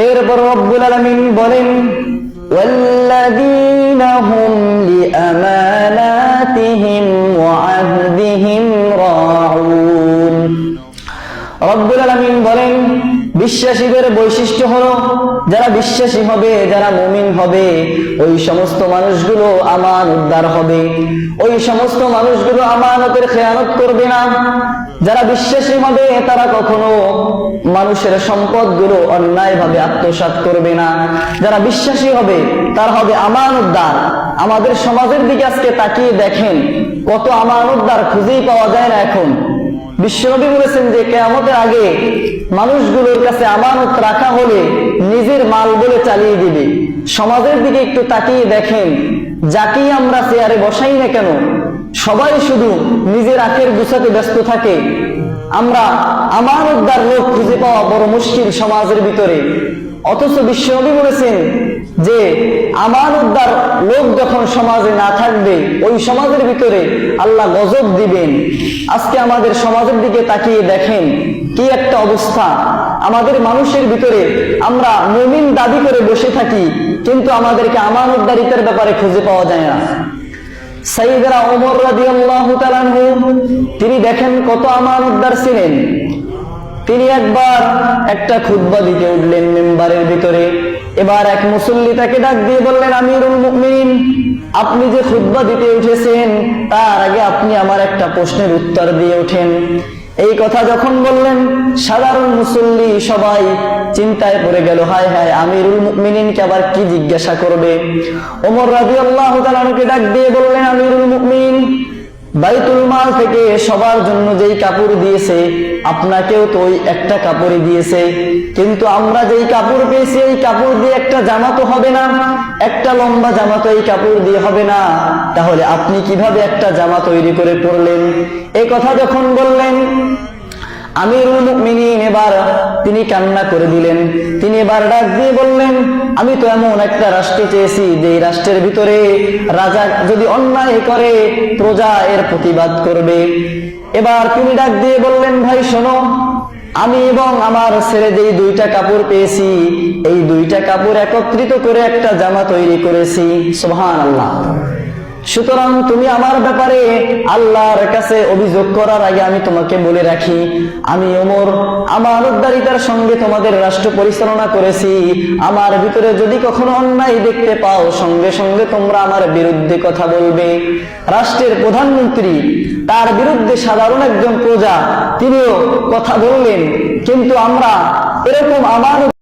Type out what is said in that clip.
এরপর রব্বুল আলামিন বলেন والذين هم لأماناتهم وعهدهم راعون রব্বুল আলামিন বলেন বিশ্বাসীদের বৈশিষ্ট্য হলো, যারা বিশ্বাসী হবে, যারা মুমিন হবে, ওই সমস্ত মানুষগুলো আমান উদ্ধার হবে। ওই সমস্ত মানুষগুলো আমানতের খেয়ানত করবে না। যারা বিশ্বাসী হবে, তারা কখনো মানুষের সম্পদগুলো অন্যায়ভাবে আত্মসাৎ করবে না। যারা বিশ্বাসী হবে, তার হবে আমান উদ্ধার। আমাদের সমাজের দিকে আজকে তাকিয়ে দেখেন, কত আমান উদ্ধার খুঁজেই পাওয়া যায় না এখন। বিশ্বনবী বলেছেন যে কেয়ামতের আগে মানুষগুলোর কাছে আমানত রাখা হলে নিজের মাল বলে চালিয়ে দিবে। সমাজের দিকে একটু তাকিয়ে দেখেন, যাকেই আমরা চেয়ারে বসাই না কেন, সবাই শুধু নিজের আখের গুছাতে ব্যস্ত থাকে। আমরা আমানতদার লোক খুঁজে পাওয়া বড় মুশকিল সমাজের ভিতরে। অথচ বিশ্বনবী বলেছেন যে আমার উদ্ধার লোক যখন সমাজে না থাকবে, ওই সমাজের ভিতরে আল্লাহ গজব দিবেন। আজকে আমাদের সমাজের দিকে তাকিয়ে দেখেন কি একটা অবস্থা। আমাদের মানুষের ভিতরে আমরা মুমিন দাবি করে বসে থাকি, কিন্তু আমাদেরকে আমার আমানতদারিতার ব্যাপারে খুঁজে পাওয়া যায় না। সাইদারা ওমর রাদিয়াল্লাহু তাআলা তিনি দেখেন কত আমানতদার ছিলেন। তিনি একবার একটা খুতবা দিতে উঠলেন মেম্বারের ভিতরে। এবার এক মুসল্লি তাকে ডাক দিয়ে বললেন, আমিরুল মুমিনিন, আপনি যে খুতবা দিতে উঠেছেন, তার আগে আপনি আমার একটা প্রশ্নের উত্তর দিয়ে ওঠেন। এই কথা যখন বললেন, সাধারণ মুসল্লি সবাই চিন্তায় পড়ে গেল, হায় হায়, আমিরুল মুমিনিনকে আবার কি জিজ্ঞাসা করবে? ওমর রাদিয়াল্লাহু তাআলাকে ডাক দিয়ে বললেন, আমিরুল মুমিনিন বাইতুল মাল থেকে সবার জন্য যেই কাপড় দিয়েছে, আপনাকেও তো ওই একটা কাপড়ই দিয়েছে। কিন্তু আমরা যেই কাপড় পেয়েছি, এই কাপড় দিয়ে একটা জামা তো হবে না। একটা লম্বা জামা তো এই কাপড় দিয়ে হবে না। তাহলে আপনি কীভাবে একটা জামা তৈরি করে পরলেন? এই কথা যখন বললেন, আমিরুল মুমিনিন এবার তিনি কান্না করে দিলেন। এবার ডাক দিয়ে বললেন, আমি তো এমন একটা রাষ্ট্র চেয়েছি যে রাষ্ট্রের ভিতরে রাজা যদি অন্যায় করে, প্রজা এর প্রতিবাদ করবে। এবার তিনি ডাক দিয়ে বললেন, ভাই, শোনো, আমি এবং আমার ছেলে যেই দুইটা কাপড় পেয়েছি, এই দুইটা কাপড় একত্রিত করে একটা জামা তৈরি করেছি। সোহান আল্লাহ সুতরাং তুমি আমার ব্যাপারে আল্লাহর কাছে অভিযোগ করার আগে আমি তোমাকে বলে রাখি, আমি ওমর, আমার উদ্দারিতার সঙ্গে তোমাদের রাষ্ট্র পরিচালনা করেছি। আমার ভিতরে যদি কখনো অন্যায় দেখতে পাও, সঙ্গে সঙ্গে তোমরা আমার বিরুদ্ধে কথা বলবে। রাষ্ট্রের প্রধানমন্ত্রী, তার বিরুদ্ধে সাধারণ একজন প্রজা, তিনিও কথা বললেন, কিন্তু আমরা এরকম আমার